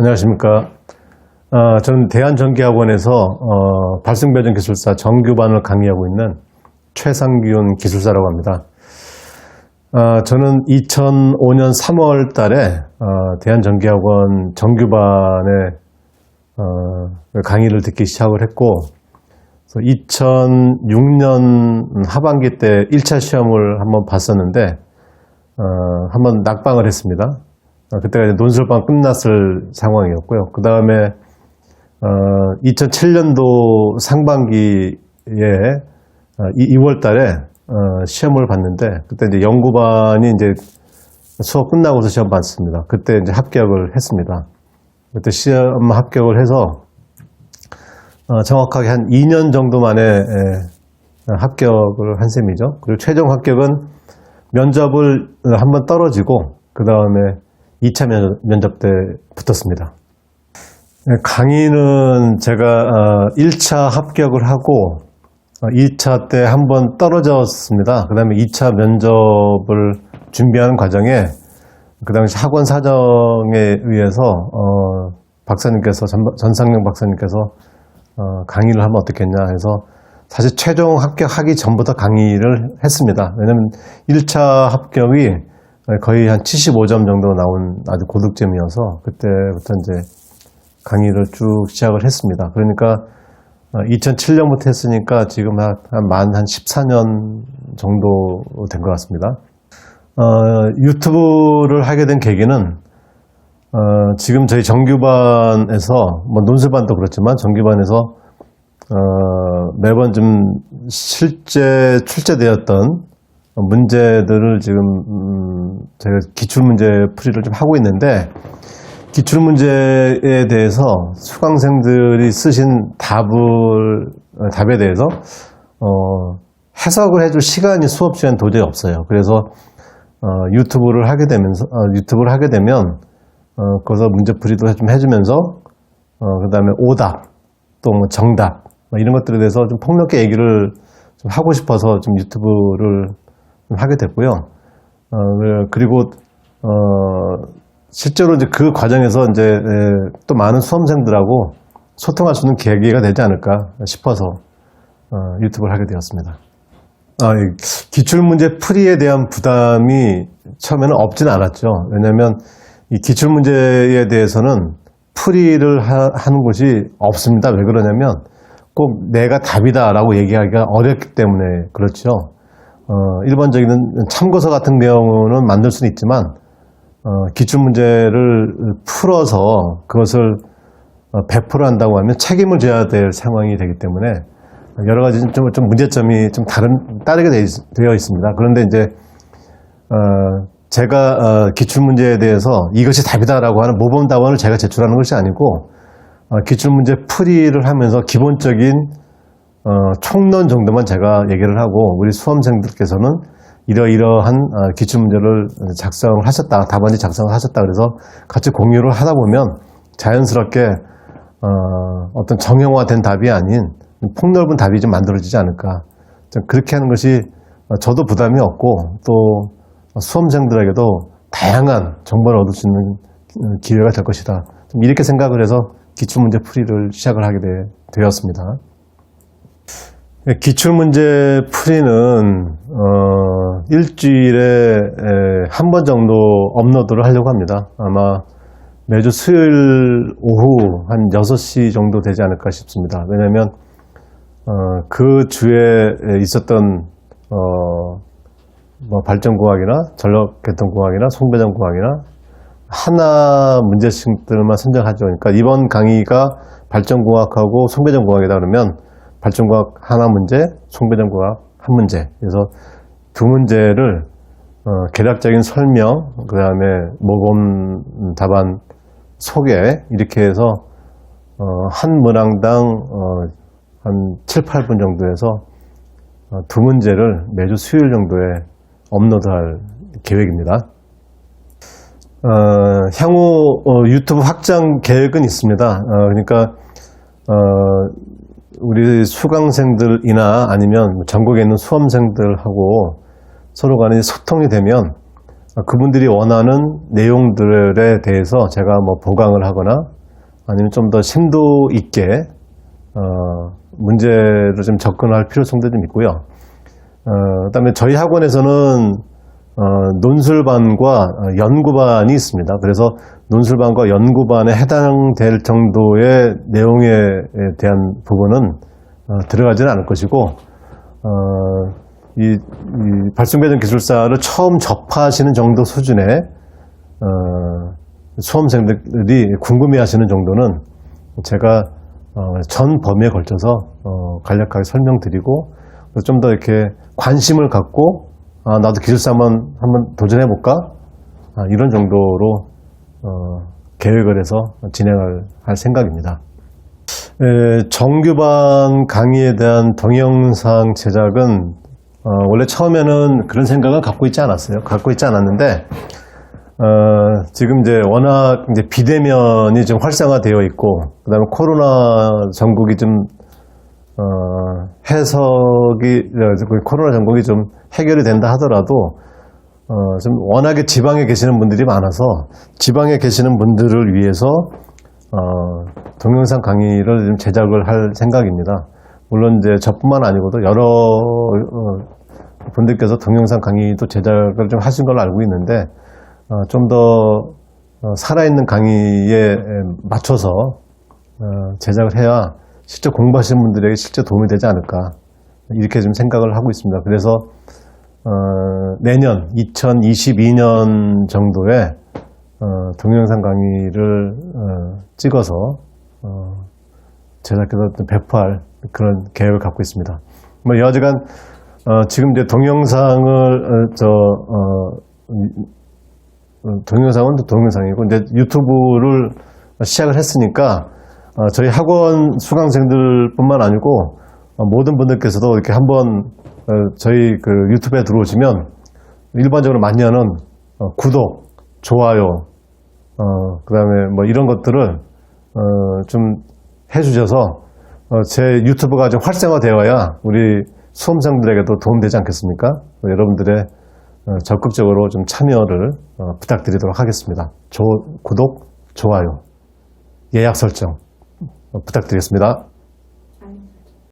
안녕하십니까. 어, 저는 대한전기학원에서 어, 발생배정 기술사 정규반을 강의하고 있는 최상균 기술사라고 합니다. 어, 저는 2005년 3월 달에 어, 대한전기학원 정규반에 어, 강의를 듣기 시작을 했고 2006년 하반기 때 1차 시험을 한번 봤었는데 어, 한번 낙방을 했습니다. 어, 그때가 이제 논술방 끝났을 상황이었고요. 그 다음에 2007년도 상반기에 2월 달에 어, 시험을 봤는데 그때 이제 연구반이 이제 수업 끝나고서 시험 봤습니다. 그때 이제 합격을 했습니다. 그때 시험 합격을 해서 어, 정확하게 한 2년 정도 만에 에, 합격을 한 셈이죠. 그리고 최종 합격은 면접을 한 번 떨어지고 그 다음에 2차 면접 때 붙었습니다. 네, 강의는 제가 1차 합격을 하고 2차 때 한 번 떨어졌습니다. 그 다음에 2차 면접을 준비하는 과정에 그 당시 학원 사정에 의해서 어, 박사님께서 전, 전상영 박사님께서 어, 강의를 하면 어떻겠냐 해서 사실 최종 합격하기 전부터 강의를 했습니다. 왜냐하면 1차 합격이 거의 한 75점 정도 나온 아주 고득점이어서 그때부터 이제 강의를 쭉 시작을 했습니다. 그러니까 2007년부터 했으니까 지금 한만한 14년 정도 된 것 같습니다. 어, 유튜브를 하게 된 계기는 어, 지금 저희 정규반에서 뭐 논술반도 그렇지만 정규반에서 어, 매번 좀 실제 출제되었던 문제들을 지금 음, 제가 기출 문제 풀이를 좀 하고 있는데 기출 문제에 대해서 수강생들이 쓰신 답을 어, 답에 대해서 어, 해석을 해줄 시간이 수업 시간 도저히 없어요. 그래서 어, 유튜브를 하게 되면서 어, 유튜브를 하게 되면 어, 거기서 문제 풀이도 좀 해주면서 어, 그다음에 오답 또 뭐 정답 뭐 이런 것들에 대해서 좀 폭넓게 얘기를 좀 하고 싶어서 좀 유튜브를 좀 하게 됐고요. 어, 그리고 어, 실제로 이제 그 과정에서 이제 에, 또 많은 수험생들하고 소통할 수 있는 계기가 되지 않을까 싶어서 어, 유튜브를 하게 되었습니다. 아, 이 기출문제 풀이에 대한 부담이 처음에는 없진 않았죠. 왜냐하면 이 기출문제에 대해서는 풀이를 하, 는 곳이 없습니다. 왜 그러냐면 꼭 내가 답이다라고 얘기하기가 어렵기 때문에 그렇죠. 어, 일반적인 참고서 같은 경우는 만들 수는 있지만 어, 기출 문제를 풀어서 그것을 어, 100% 한다고 하면 책임을 져야 될 상황이 되기 때문에 여러 가지 좀, 좀 문제점이 좀 다른, 다르게 되, 되어 있습니다. 그런데 이제, 어, 제가, 어, 기출 문제에 대해서 이것이 답이다라고 하는 모범 답안을 제가 제출하는 것이 아니고, 어, 기출 문제 풀이를 하면서 기본적인, 어, 총론 정도만 제가 얘기를 하고, 우리 수험생들께서는 이러이러한 어, 기출문제를 작성을 하셨다, 답안지 작성을 하셨다. 그래서 같이 공유를 하다 보면 자연스럽게, 어, 어떤 정형화된 답이 아닌 폭넓은 답이 좀 만들어지지 않을까. 좀 그렇게 하는 것이 저도 부담이 없고 또 수험생들에게도 다양한 정보를 얻을 수 있는 기회가 될 것이다. 좀 이렇게 생각을 해서 기출문제 풀이를 시작을 하게 되, 었습니다 기출문제 풀이는 어, 일주일에 한 번 정도 업로드를 하려고 합니다. 아마 매주 수요일 오후 한 6시 정도 되지 않을까 싶습니다. 왜냐하면 어, 그 주에 있었던 어, 뭐 발전공학이나 전력계통공학이나 송배전공학이나 하나 문제식들만 선정하죠. 그러니까 이번 강의가 발전공학하고 송배전공학이다 그러면 발전공학 하나 문제, 송배전공학 한 문제. 그래서 두 문제를 어, 개략적인 설명, 그 다음에 모범 답안 소개 이렇게 해서 어, 한 문항당 어, 한 7, 8분 정도에서 어, 두 문제를 매주 수요일 정도에 업로드할 계획입니다. 어, 향후 어, 유튜브 확장 계획은 있습니다. 어, 그러니까 어, 우리 수강생들이나 아니면 전국에 있는 수험생들하고 서로 간에 소통이 되면 어, 그분들이 원하는 내용들에 대해서 제가 뭐 보강을 하거나 아니면 좀 더 심도 있게 어, 문제를 좀 접근할 필요성도 좀 있고요. 어, 그다음에 저희 학원에서는 어, 논술반과 어, 연구반이 있습니다. 그래서 논술반과 연구반에 해당될 정도의 내용에 대한 부분은 어, 들어가지는 않을 것이고 어, 이, 이 발송배정 기술사를 처음 접하시는 정도 수준의 어, 수험생들이 궁금해하시는 정도는 제가 어, 전 범위에 걸쳐서 어, 간략하게 설명드리고 좀 더 이렇게 관심을 갖고 아, 나도 기술사 한번 한번 도전해 볼까 아, 이런 정도로 어, 계획을 해서 진행을 할 생각입니다. 에, 정규반 강의에 대한 동영상 제작은 어, 원래 처음에는 그런 생각을 갖고 있지 않았어요. 갖고 있지 않았는데 어, 지금 이제 워낙 이제 비대면이 좀 활성화되어 있고 그다음에 코로나 전국이 좀 어, 해석이 어, 그 코로나 전국이 좀 해결이 된다 하더라도 어, 좀 워낙에 지방에 계시는 분들이 많아서 지방에 계시는 분들을 위해서 어, 동영상 강의를 좀 제작을 할 생각입니다. 물론 이제 저뿐만 아니고도 여러 어, 분들께서 동영상 강의도 제작을 좀 하신 걸로 알고 있는데 어, 좀더 살아있는 강의에 맞춰서 어, 제작을 해야 실제 공부하시는 분들에게 실제 도움이 되지 않을까 이렇게 좀 생각을 하고 있습니다. 그래서 어, 내년 2022년 정도에 어, 동영상 강의를 어, 찍어서 어, 제작해서 또 배포할 그런 계획을 갖고 있습니다. 뭐 여하간 어, 지금 이제 동영상을 어, 저 어, 어, 동영상은 또 동영상이고 이제 유튜브를 시작을 했으니까 어, 저희 학원 수강생들뿐만 아니고 어, 모든 분들께서도 이렇게 한번 어, 저희 그 유튜브에 들어오시면 일반적으로 어, 구독, 좋아요, 어, 그 다음에 뭐 이런 것들을 어, 좀 해주셔서 어, 제 유튜브가 좀 활성화되어야 우리 수험생들에게도 도움되지 않겠습니까? 어, 여러분들의 어, 적극적으로 좀 참여를 어, 부탁드리도록 하겠습니다. 조- 구독, 좋아요, 예약 설정 어, 부탁드리겠습니다.